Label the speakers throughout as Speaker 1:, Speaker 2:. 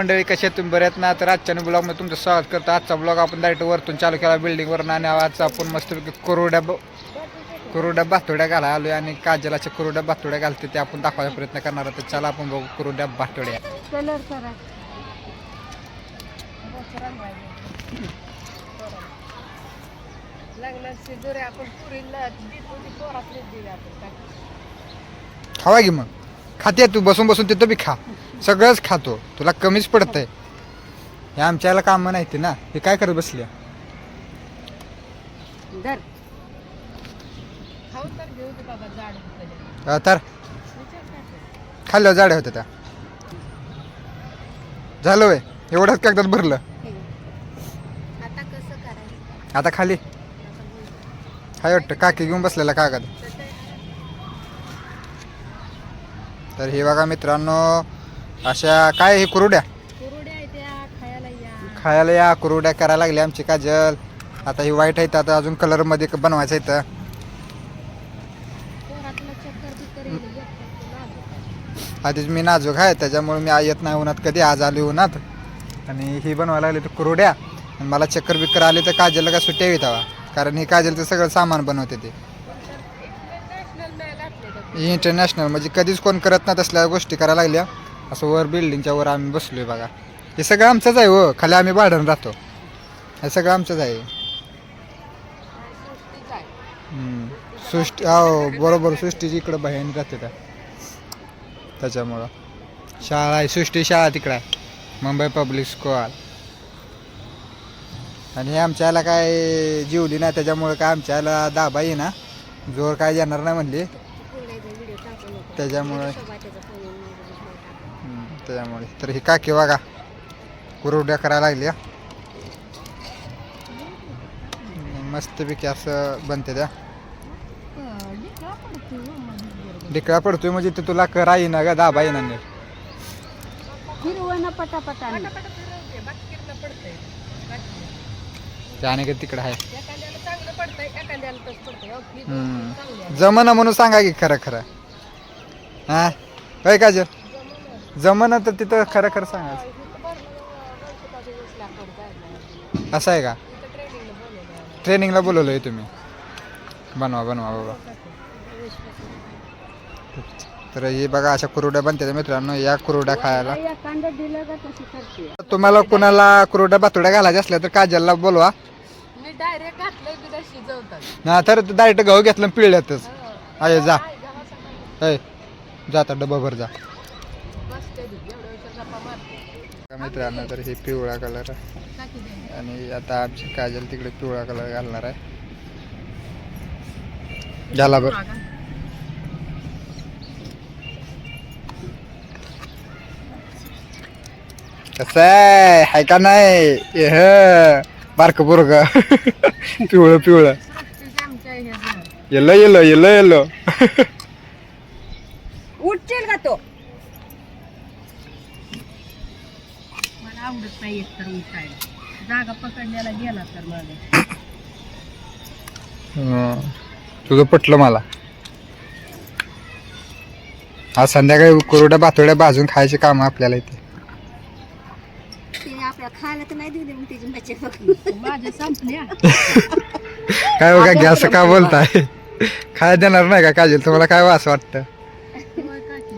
Speaker 1: मंडळी कशा तुम्ही? बऱ्यात ना? तर आजच्या ब्लॉगमध्ये तुमचं स्वागत करतो. आजचा ब्लॉग आपण डायरेक्ट वरतून चालू केला बिल्डिंगवरून आणि आजचा आपण मस्तपैकी कुरुड्या कुरुड्या बातोड्या घाला आलोय आणि काजलाच्या कुरुड्या बातोड्या घालते ते आपण दाखवायचा प्रयत्न करणार आहोत. तर चला आपण बघू कुरुड्या बातोड्या खावा की मग? खाते तू? बसून बसून तिथं बी खा. सगळंच खातो. तुला कमीच पडतंय. हे आमच्याला कामं नाही ते ना. हे काय करत बसली
Speaker 2: धर. खाऊ तर घेऊ दे बाबा जाड होतं
Speaker 1: अं, तर.
Speaker 2: विचार काय ते?
Speaker 1: खाल्लं जाड्या होत्या त्या. झालं वय. एवढंच कागदात भरलं.
Speaker 2: आता कसं करायचं?
Speaker 1: आता खाली. हाय वाटतं. काकी घेऊन बसलेला कागद. तर हे बघा मित्रांनो अशा काय हे कुरुड्या?
Speaker 2: कुरुड्या आहे त्या खायला या.
Speaker 1: खायला या कुरुड्या करायला लागल्या आमची काजल. आता ही वाईट आहेत आता अजून कलरमध्ये बनवायचं इथं
Speaker 2: पोरातलं चक्कर बिक्कर येईल एकटं नाजूक आहे.
Speaker 1: आधीच मी नाजूक आहे त्याच्यामुळे मी येत नाही उन्हात कधी आज आली उन्हात. आणि ही बनवायला लागली तर कुरुड्या. आणि मला चक्कर बिक्कर आली तर काजलला का सुट्ट्या येत हवा. कारण ही काजलचं सगळं सामान बनवते ते.
Speaker 2: इंटरनॅशनल
Speaker 1: म्हणजे कधीच कोण करत नाही तसल्या गोष्टी करायला लागल्या. असं वर बिल्डिंगच्या वर आम्ही आहे बघा. हे सगळं आमचंच आहे हो. खाली आम्ही भाडण राहतो. हे सगळं आमचंच आहे. हम्म. सृष्टी हो बरोबर सृष्टीची इकडं बहीण राहते त्या. त्याच्यामुळं. शाळा आहे सृष्टी शाळा तिकडं आहे. Mumbai public school. आणि हे आमच्या याला काय जीवली नाही त्याच्यामुळं काय आमच्या याला दाबा ये ना. जोर काय येणार नाही म्हणली. त्याच्यामुळे त्याच्यामुळे तर ही काकी बघा कुरवड्या करायला लागली मस्तपैकी असं बनते त्या.
Speaker 2: हो.
Speaker 1: डिकळा पडतोय म्हणजे ते तुला करा येईना का दाबा येणार नाही.
Speaker 2: फिरवणं पटापटा
Speaker 1: त्याने का तिकडं आहे.
Speaker 2: चांगली आहे.
Speaker 1: जमना म्हणून सांगा की खरं खरं. हा? काय काज जमना तर तिथं खरं खरं सांगायचं. असं आहे का?
Speaker 2: ट्रेनिंगला बोलवलं आहे.
Speaker 1: तुम्ही? बनवा बनवा बाबा तर हे बघा अशा कुरुड्या बनतात मित्रांनो या कुरुड्या खायला. तुम्हाला कुणाला कुरुड्या बातुड्या घालायच्या असल्या तर काजलला बोलवा. ना तर डायरेक्ट गहू घेतलं पिळल्यातच. अय जा.
Speaker 2: काय गव्हासंगं
Speaker 1: अय जा आता डबा भर जा. मित्रांनो तर हे पिवळा कलर आहे. आणि आता आमची काजल तिकडे पिवळा कलर घालणार आहे. झाला बर. कसं आहे? हाय का नाही? हे. बारक पोरग. पिवळं पिवळं. Yellow yellow yellow yellow.
Speaker 2: उठचेल का तो? आवडत नाही एक तर उठायला जागा पकडण्याला गेला तर मला
Speaker 1: हं. तुझं पटलं मला. आज संध्याकाळी कुरड्या बातोड्या भाजून खायचे काम आपल्याला इथे.
Speaker 2: तिने आपल्या खायला तर नाही दिली मग तिची मच्छी माझ्या संपल्या.
Speaker 1: काय बघा गॅस का बोलताय? काय देणार नाही का काजल? तुम्हाला काय वास वाटतं?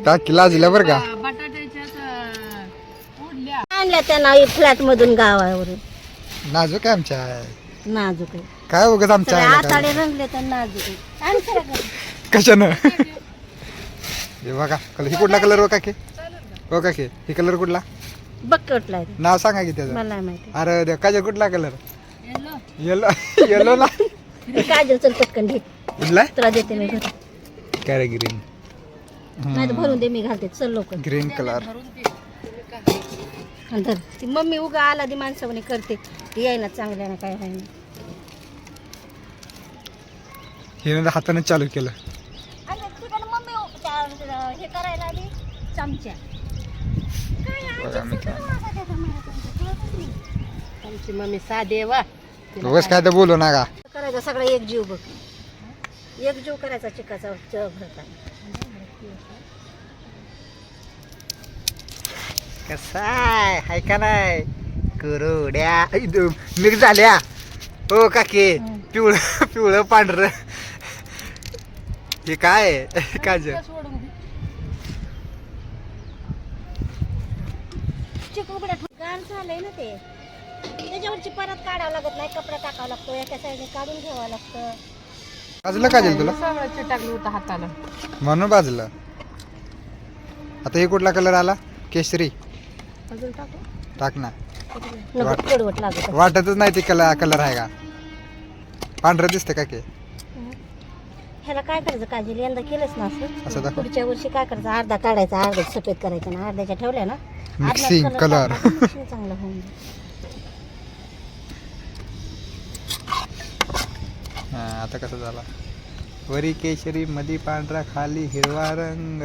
Speaker 1: टाकी लाजल्या बरं का?
Speaker 3: आणल्या त्यांना फ्लॅट मधून गावावरून.
Speaker 1: नाजूक आहे आमच्या.
Speaker 3: नाजूक आहे.
Speaker 1: काय उगत आमच्या
Speaker 3: सगळे
Speaker 1: आईला काय?
Speaker 3: आताडे रंगले तर नाजूक आहे. आणि खरं खरं.
Speaker 1: कशानं? हे बघा कलर ही कुठला कलर हो काकी हो काकी ही कलर कुठला?
Speaker 3: बघ कुठला आहे ते.
Speaker 1: नाव सांगा की त्याचं.
Speaker 3: मला नाही माहिती
Speaker 1: अरे देव, काजल कुठला कलर
Speaker 2: येलो
Speaker 1: येलो येलो ना?
Speaker 3: हे काजल चल पटकन घे.
Speaker 1: कुठला
Speaker 3: तुला देते मी घर.
Speaker 1: काय ग्रीन
Speaker 3: नाही तर भरून दे मी घालते. चल लोक
Speaker 1: ग्रीन कलर
Speaker 3: धर. ती मम्मी उगा आला ती माणसाने करते. ती यायला चांगल्या ना काय व्हायला
Speaker 1: हिने हाताने चालू केलं.
Speaker 3: मम्मी हे करायला आली? चमच्या
Speaker 2: आमची मम्मी साधे वा.
Speaker 1: उगाच काय तर बोलू नका.
Speaker 3: करायचा सगळा एक जीव बघ. एक जीव करायचा चिकाचा
Speaker 1: कसा आहे? हाय का नाही? कुरुड्या. मिक्स झाल्या हो. काकी. पिवळं पिवळं पांढरं. हे काय? काजल
Speaker 3: गाण झालंय ना ते. त्याच्यावरची परत काढावं लागत नाही कपडा टाकावा लागतो एका साईडने काढून घ्यावं लागतं.
Speaker 1: बाजूला काजल तुला?
Speaker 2: चिटाकलं होतं हाताला.
Speaker 1: म्हणून बाजूला. आता हे कुठला कलर आला? केशरी.
Speaker 2: अजून टाकू?
Speaker 1: टाक ना.
Speaker 3: नको कडवट लागत
Speaker 1: वाटतच नाही ते कलर कलर आहे का? पांढरं दिसतं का के?
Speaker 3: ह्याला काय करायचं काजल यंदा केलंच ना
Speaker 1: असं.
Speaker 3: असं
Speaker 1: दाखव.
Speaker 3: पुढच्या वर्षी काय करायचं? अर्धा काढायचा अर्धा सफेद करायचा ना अर्ध्याच्या ठेवल्या ना. अर्ध्यात
Speaker 1: Mixing color.
Speaker 3: टाकला की mixing चांगलं होऊन जाईल.
Speaker 1: हा, आता कसं झाला? वरी केशरी मधी पांढरा खाली हिरवा रंग.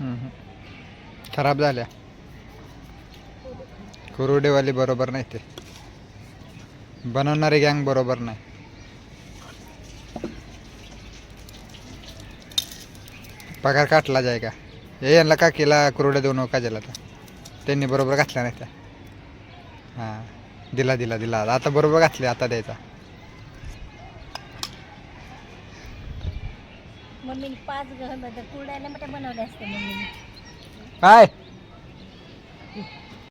Speaker 1: हम्म. खराब झाल्या. कुरुडेवाली बरोबर नाही ते. बनवणारी गँग बरोबर नाही. पगार काटला जाय का? हे यांना का केला कुरुडे देऊ नका ज्याला तर. त्यांनी बरोबर घातला नाही त्या. हां. दिला दिला दिला. आता बरोबर घातले आता द्यायचा.
Speaker 3: मम्मीने पाच घर कुरड्याला मोठ्या बनवल्या असते मम्मीने.
Speaker 1: काय?